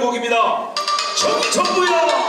곡입니다. 정이 전부야.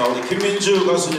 자, 우리 김민주 가수님.